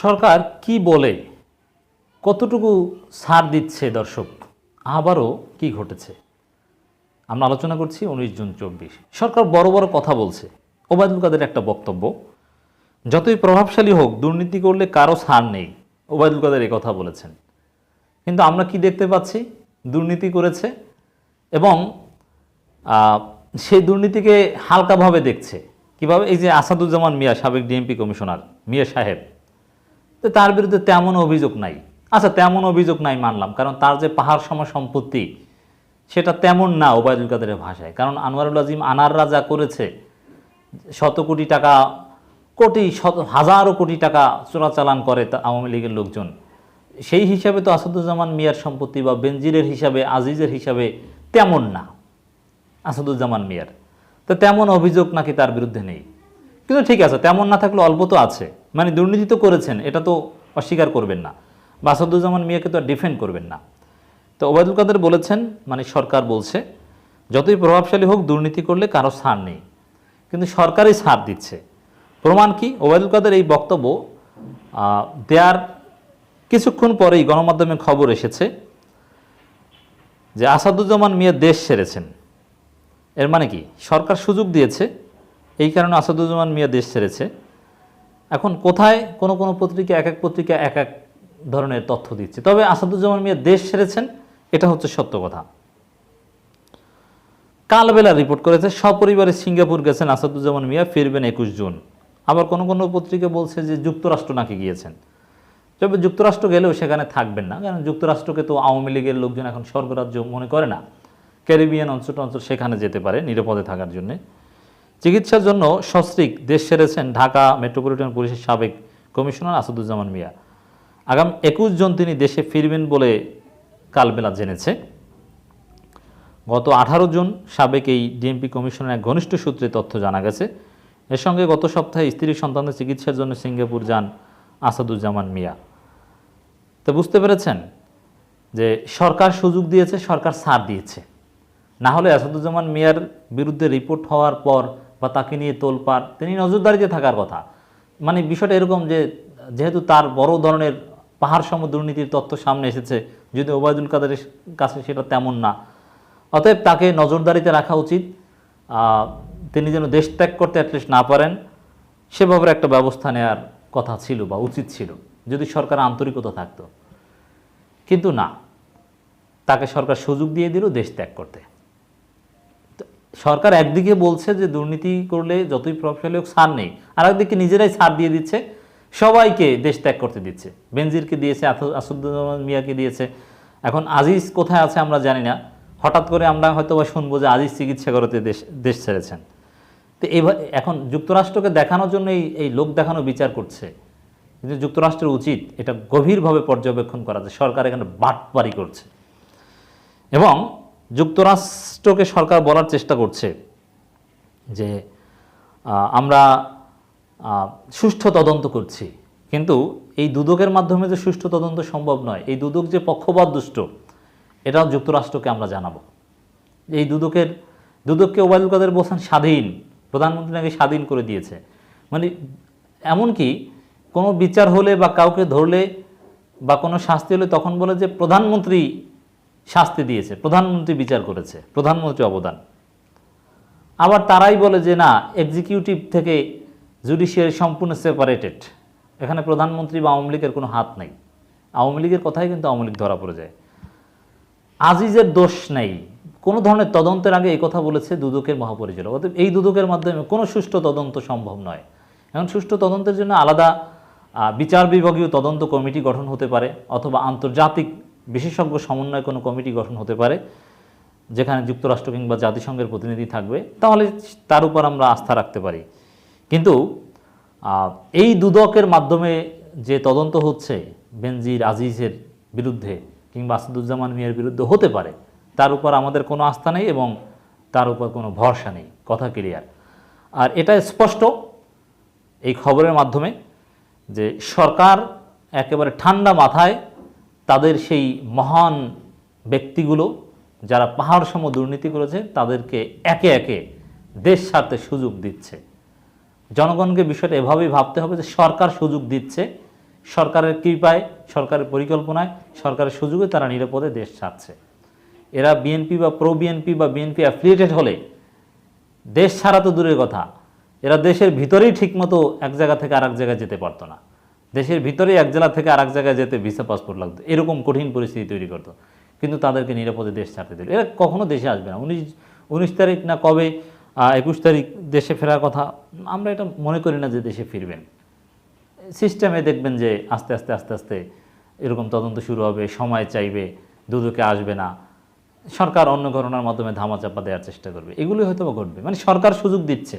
সরকার কি বলে? কতটুকু ছাড় দিচ্ছে দর্শক? আবারও কি ঘটেছে? আমরা আলোচনা করছি উনিশ জুন চব্বিশ। সরকার বড় বড় কথা বলছে। ওবায়দুল কাদের একটা বক্তব্য, যতই প্রভাবশালী হোক, দুর্নীতি করলে কারও ছাড় নেই। ওবায়দুল কাদের কথা বলেছেন। কিন্তু আমরা কি দেখতে পাচ্ছি? দুর্নীতি করেছে এবং সেই দুর্নীতিকে হালকাভাবে দেখছে। কীভাবে? এই যে আসাদুজ্জামান মিয়া, সাবেক ডিএমপি কমিশনার মিয়া সাহেব তো তার বিরুদ্ধে তেমন অভিযোগ নাই। আচ্ছা তেমন অভিযোগ নাই মানলাম, কারণ তার যে পাহাড় সম সম্পত্তি, সেটা তেমন না ওবায়দুল কাদেরের ভাষায়। কারণ আনোয়ারুল আজিম আনাররা যা করেছে, শত কোটি টাকা, কোটি, শত, হাজারো কোটি টাকা চোরাচালান করে আওয়ামী লীগের লোকজন। সেই হিসাবে তো আসাদুজ্জামান মিয়ার সম্পত্তি বা বেনজিরের হিসাবে, আজিজের হিসাবে তেমন না, আসাদুজ্জামান মিয়ার। তো তেমন অভিযোগ নাকি তার বিরুদ্ধে নেই? কিন্তু ঠিক আছে, তেমন না থাকলে অল্প তো আছে। মানে দুর্নীতি তো করেছেন, এটা তো অস্বীকার করবেন না। বা আসাদুজ্জামান মিয়াকে তো আর ডিফেন্ড করবেন না। তো ওবায়দুল কাদের বলেছেন মানে সরকার বলছে, যতই প্রভাবশালী হোক, দুর্নীতি করলে কারও ছাড় নেই। কিন্তু সরকারই ছাড় দিচ্ছে। প্রমাণ কি? ওবায়দুল কাদের এই বক্তব্য দেয়ার কিছুক্ষণ পরেই গণমাধ্যমে খবর এসেছে যে আসাদুজ্জামান মিয়া দেশ সেরেছেন। এর মানে কি? সরকার সুযোগ দিয়েছে এই কারণে আসাদুজ্জামান মিয়া দেশ ছেড়েছে। এখন কোথায় কোনো কোনো পত্রিকা, এক এক পত্রিকা, এক এক ধরনের তথ্য দিচ্ছে। তবে আসাদুজ্জামান মিয়া দেশ ছেড়েছেন, এটা হচ্ছে সত্য কথা। কালবেলা রিপোর্ট করেছে, সপরিবারে সিঙ্গাপুর গেছেন আসাদুজ্জামান মিয়া, ফিরবেন একুশ জুন। আবার কোনো কোনো পত্রিকা বলছে যে যুক্তরাষ্ট্র নাকি গিয়েছেন। তবে যুক্তরাষ্ট্র গেলেও সেখানে থাকবেন না, কারণ যুক্তরাষ্ট্রকে তো আওয়ামী লীগের লোকজন এখন স্বর্গরাজ্য মনে করে না। ক্যারিবিয়ান অঞ্চল অঞ্চল সেখানে যেতে পারে, নিরাপদে থাকার জন্যে। চিকিৎসার জন্য সস্ত্রীক দেশ সেরেছেন ঢাকা মেট্রোপলিটন পুলিশের সাবেক কমিশনার আসাদুজ্জামান মিয়া। আগাম একুশ জন তিনি দেশে ফিরবেন বলে কালবেলা জেনেছে। গত আঠারো জন সাবেক এই ডিএমপি কমিশনের এক ঘনিষ্ঠ সূত্রে তথ্য জানা গেছে। এর সঙ্গে গত সপ্তাহে স্ত্রী সন্তানদের চিকিৎসার জন্য সিঙ্গাপুর যান আসাদুজ্জামান মিয়া। তো বুঝতে পেরেছেন যে সরকার সুযোগ দিয়েছে, সরকার ছাড় দিয়েছে। না হলে আসাদুজ্জামান মিয়ার বিরুদ্ধে রিপোর্ট হওয়ার পর বা তাকে নিয়ে তোলপাড়, তিনি নজরদারিতে থাকার কথা। মানে বিষয়টা এরকম যে, যেহেতু তার বড় ধরনের পাহাড় সম দুর্নীতির তথ্য সামনে এসেছে যদি ওবায়দুল কাদের কাছে সেটা তেমন না। অতএব তাকে নজরদারিতে রাখা উচিত। তিনি যেন দেশ ত্যাগ করতে অ্যাটলিস্ট না পারেন সেভাবে একটা ব্যবস্থা নেওয়ার কথা ছিল বা উচিত ছিল, যদি সরকার আন্তরিকতা থাকতো। কিন্তু না, তাকে সরকার সুযোগ দিয়ে দিল দেশ ত্যাগ করতে। সরকার একদিকে বলছে যে দুর্নীতি করলে যতই প্রভাবশালী হোক ছাড় নেই, আর একদিকে নিজেরাই ছাড় দিয়ে দিচ্ছে, সবাইকে দেশ ত্যাগ করতে দিচ্ছে। বেনজিরকে দিয়েছে আসাদুজ্জামান মিয়াকে দিয়েছে। এখন আজিজ কোথায় আছে আমরা জানি না। হঠাৎ করে আমরা হয়তো বা শুনব যে আজিজ চিকিৎসা করতে দেশ দেশ ছেড়েছেন। তো এইভাবে এখন যুক্তরাষ্ট্রকে দেখানোর জন্য এই এই লোক দেখানো বিচার করছে। কিন্তু যুক্তরাষ্ট্রের উচিত এটা গভীরভাবে পর্যবেক্ষণ করা যে সরকার এখানে বাটপারি করছে। এবং যুক্তরাষ্ট্রকে সরকার বলার চেষ্টা করছে যে আমরা সুষ্ঠু তদন্ত করছি। কিন্তু এই দুদকের মাধ্যমে যে সুষ্ঠু তদন্ত সম্ভব নয়, এই দুদক যে পক্ষপাত দুষ্ট, এটাও যুক্তরাষ্ট্রকে আমরা জানাব। এই দুদকের, দুদককে ওবায়দুল কাদের বলছেন স্বাধীন, প্রধানমন্ত্রী নাকি স্বাধীন করে দিয়েছে। মানে এমনকি কোনো বিচার হলে বা কাউকে ধরলে বা কোনো শাস্তি হলে তখন বলে যে প্রধানমন্ত্রী শাস্তি দিয়েছে, প্রধানমন্ত্রী বিচার করেছে প্রধানমন্ত্রী অবদান। আবার তারাই বলে যে না এক্সিকিউটিভ থেকে জুডিশিয়ারি সম্পূর্ণ সেপারেটেড এখানে প্রধানমন্ত্রী বা আওয়ামী লীগের কোনো হাত নেই। আওয়ামী লীগের কথাই কিন্তু আওয়ামী লীগ ধরা পড়ে যায়। আজিজের দোষ নেই। কোনো ধরনের তদন্তের আগে এই কথা বলেছে দুদকের মহাপরিচালক। অতএব এই দুদকের মাধ্যমে কোনো সুষ্ঠু তদন্ত সম্ভব নয়। এখন সুষ্ঠু তদন্তের জন্য আলাদা বিচার বিভাগীয় তদন্ত কমিটি গঠন হতে পারে, অথবা আন্তর্জাতিক বিশেষজ্ঞ সমন্বয় কোনো কমিটি গঠন হতে পারে, যেখানে যুক্তরাষ্ট্র কিংবা জাতিসংঘের প্রতিনিধি থাকবে, তাহলে তার উপর আমরা আস্থা রাখতে পারি। কিন্তু এই দুদকের মাধ্যমে যে তদন্ত হচ্ছে, বেনজির আজিজের বিরুদ্ধে কিংবা আসাদুজ্জামান মিয়ার বিরুদ্ধে হতে পারে, তার উপর আমাদের কোনো আস্থা নেই এবং তার উপর কোনো ভরসা নেই, কথা ক্লিয়ার। আর এটা স্পষ্ট এই খবরের মাধ্যমে যে সরকার একেবারে ঠান্ডা মাথায় তাদের সেই মহান ব্যক্তিগুলো যারা পাহাড় সম দুর্নীতি করেছে, তাদেরকে একে একে দেশ স্বার্থে সুযোগ দিচ্ছে। জনগণকে বিষয়টা এভাবেই ভাবতে হবে যে সরকার সুযোগ দিচ্ছে। সরকারের কৃপায়, সরকারের পরিকল্পনায়, সরকারের সুযোগে তারা নিরাপদে দেশ ছাড়ছে। এরা বিএনপি বা প্রো বিএনপি বা বিএনপি অ্যাফিলিয়েটেড হলে দেশ ছাড়া তো দূরের কথা। এরা দেশের ভিতরেই ঠিকমতো এক জায়গা থেকে আরেক জায়গায় যেতে পারতো না। দেশের ভিতরেই এক জেলা থেকে আরেক জায়গায় যেতে ভিসা পাসপোর্ট লাগতো। এরকম কঠিন পরিস্থিতি তৈরি করতো। কিন্তু তাদেরকে নিরাপদে দেশ ছাড়তে দিল। এরা কখনো দেশে আসবে না। উনিশ উনিশ তারিখ না কবে একুশ তারিখ দেশে ফেরার কথা, আমরা এটা মনে করি না যে দেশে ফিরবেন। সিস্টেমে দেখবেন যে আস্তে আস্তে আস্তে আস্তে এরকম তদন্ত শুরু হবে, সময় চাইবে, দুদকে আসবে না। সরকার অন্য ঘটনার মাধ্যমে ধামাচাপা দেওয়ার চেষ্টা করবে। এগুলি হয়তো ঘটবে। মানে সরকার সুযোগ দিচ্ছে।